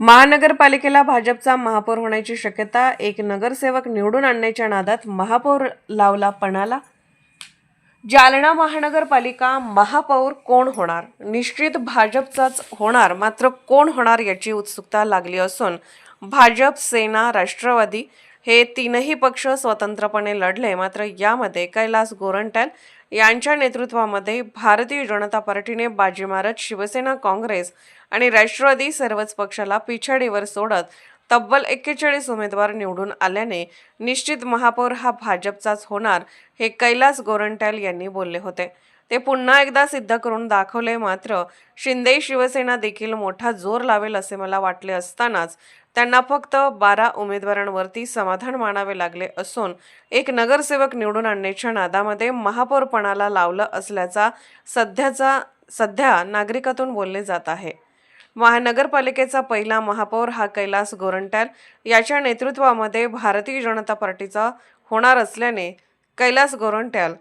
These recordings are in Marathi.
महानगरपालिकेला भाजपचा महापौर होण्याची शक्यता एक नगरसेवक निवडून आणण्याच्या नादात महापौर लावला पणाला जालना महानगरपालिका महापौर कोण होणार? निश्चित भाजपचाच होणार मात्र कोण होणार याची उत्सुकता लागली असून भाजप सेना राष्ट्रवादी हे तीनही पक्ष स्वतंत्रपणे लढले मात्र यामध्ये कैलास गोरंट्याल यांच्या नेतृत्वामध्ये भारतीय जनता पार्टीने बाजी मारत शिवसेना काँग्रेस आणि राष्ट्रवादी सर्वच पक्षाला पिछाडीवर सोडत तब्बल एक्केचाळीस उमेदवार निवडून आल्याने निश्चित महापौर हा भाजपचाच होणार हे कैलास गोरंट्याल यांनी बोलले होते. ते पुन्हा एकदा सिद्ध करून दाखवले मात्र शिंदे शिवसेना देखील मोठा जोर लावेल असे मला वाटले असतानाच त्यांना फक्त बारा उमेदवारांवरती समाधान मानावे लागले असून एक नगरसेवक निवडून आणण्याच्या नादामध्ये महापौरपणाला लावलं असल्याचा सध्याचा सध्या नागरिकातून बोलले जात आहे. महानगरपालिकेचा पहिला महापौर हा कैलास गोरंट्याल. याच्या नेतृत्वामध्ये भारतीय जनता पार्टीचा होणार असल्याने कैलास गोरंट्याल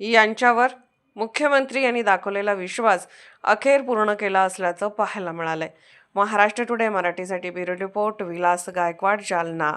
यांच्यावर मुख्यमंत्री यांनी दाखवलेला विश्वास अखेर पूर्ण केला असल्याचं पाहायला मिळालंय. महाराष्ट्र टुडे मराठीसाठी ब्युरो रिपोर्ट विलास गायकवाड जालना.